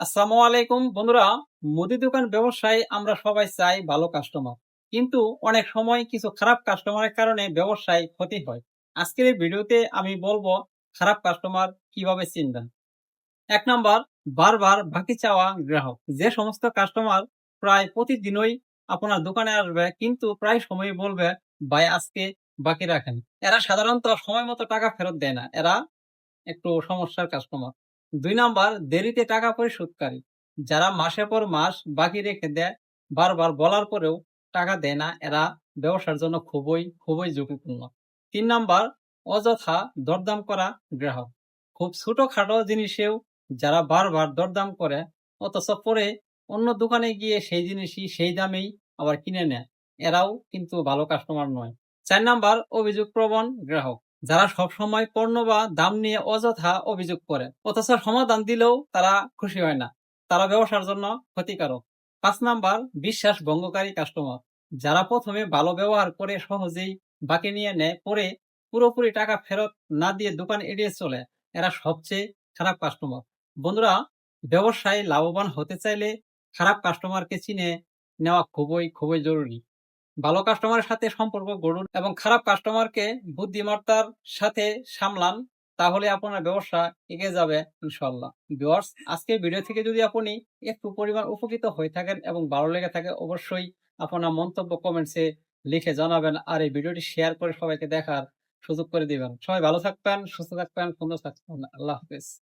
আসসালামু আলাইকুম। বন্ধুরা, মুদি দোকান ব্যবসায় আমরা সবাই চাই ভালো কাস্টমার কিন্তু অনেক সময় কিছু খারাপ কাস্টমারের কারণে ব্যবসায় ক্ষতি হয়। আজকের এই ভিডিওতে আমি বলব খারাপ কাস্টমার কীভাবে চিনবেন। এক নাম্বার, বারবার বাকি চাওয়া গ্রাহক। যে সমস্ত কাস্টমার প্রায় প্রতিদিনই আপনার দোকানে আসবে, কিন্তু প্রায় সময় বলবে, ভাই, আজকে বাকি রাখেন। এরা সাধারণত সময় মতো টাকা ফেরত দেয় না। এরা একটু সমস্যার কাস্টমার দুই নাম্বার, দেরিতে টাকা পরিশোধকারী যারা মাসের পর মাস বাকি রেখে দেয়, বারবার বলার পরেও টাকা দেয় না, এরা ব্যবসার জন্য খুবই খুবই ঝুঁকিপূর্ণ। তিন নাম্বার, অযথা দরদাম করা গ্রাহক। খুব ছোটখাটো জিনিসেও যারা বারবার দরদাম করে, অথচ পরে অন্য দোকানে গিয়ে সেই জিনিসই সেই দামেই আবার কিনে নেয়, এরাও কিন্তু ভালো কাস্টমার নয়। চার নাম্বার অভিযোগ প্রবণ গ্রাহক। যারা সব সময় পণ্য বা দাম নিয়ে অযথা অভিযোগ করে, অথচ সমাধান দিলেও তারা খুশি হয় না। তারা ব্যবসার জন্য ক্ষতিকারক। পাঁচ নাম্বার বিশ্বাস ভঙ্গকারী কাস্টমার যারা প্রথমে ভালো ব্যবহার করে সহজেই বাকি নিয়ে নেয়, পরে পুরোপুরি টাকা ফেরত না দিয়ে দোকান এড়িয়ে চলে, এরা সবচেয়ে খারাপ কাস্টমার বন্ধুরা, ব্যবসায় লাভবান হতে চাইলে খারাপ কাস্টমারকে চিনে নেওয়া খুবই খুবই জরুরি। ভালো কাস্টমারের সাথে সম্পর্ক গড়ুন এবং খারাপ কাস্টমারকে বুদ্ধিমত্তার সাথে সামলান, তাহলে আপনার ব্যবসা এগিয়ে যাবে ইনশাল্লাহ ভিউয়ার্স, আজকের ভিডিও থেকে যদি আপনি একটু পরিমাণ উপকৃত হয়ে থাকেন এবং ভালো লেগে থাকে, অবশ্যই আপনার মন্তব্য কমেন্টসে লিখে জানাবেন আর এই ভিডিওটি শেয়ার করে সবাইকে দেখার সুযোগ করে দিবেন। সবাই ভালো থাকবেন, সুস্থ থাকবেন, সুন্দর থাকবেন। আল্লাহ হাফেজ।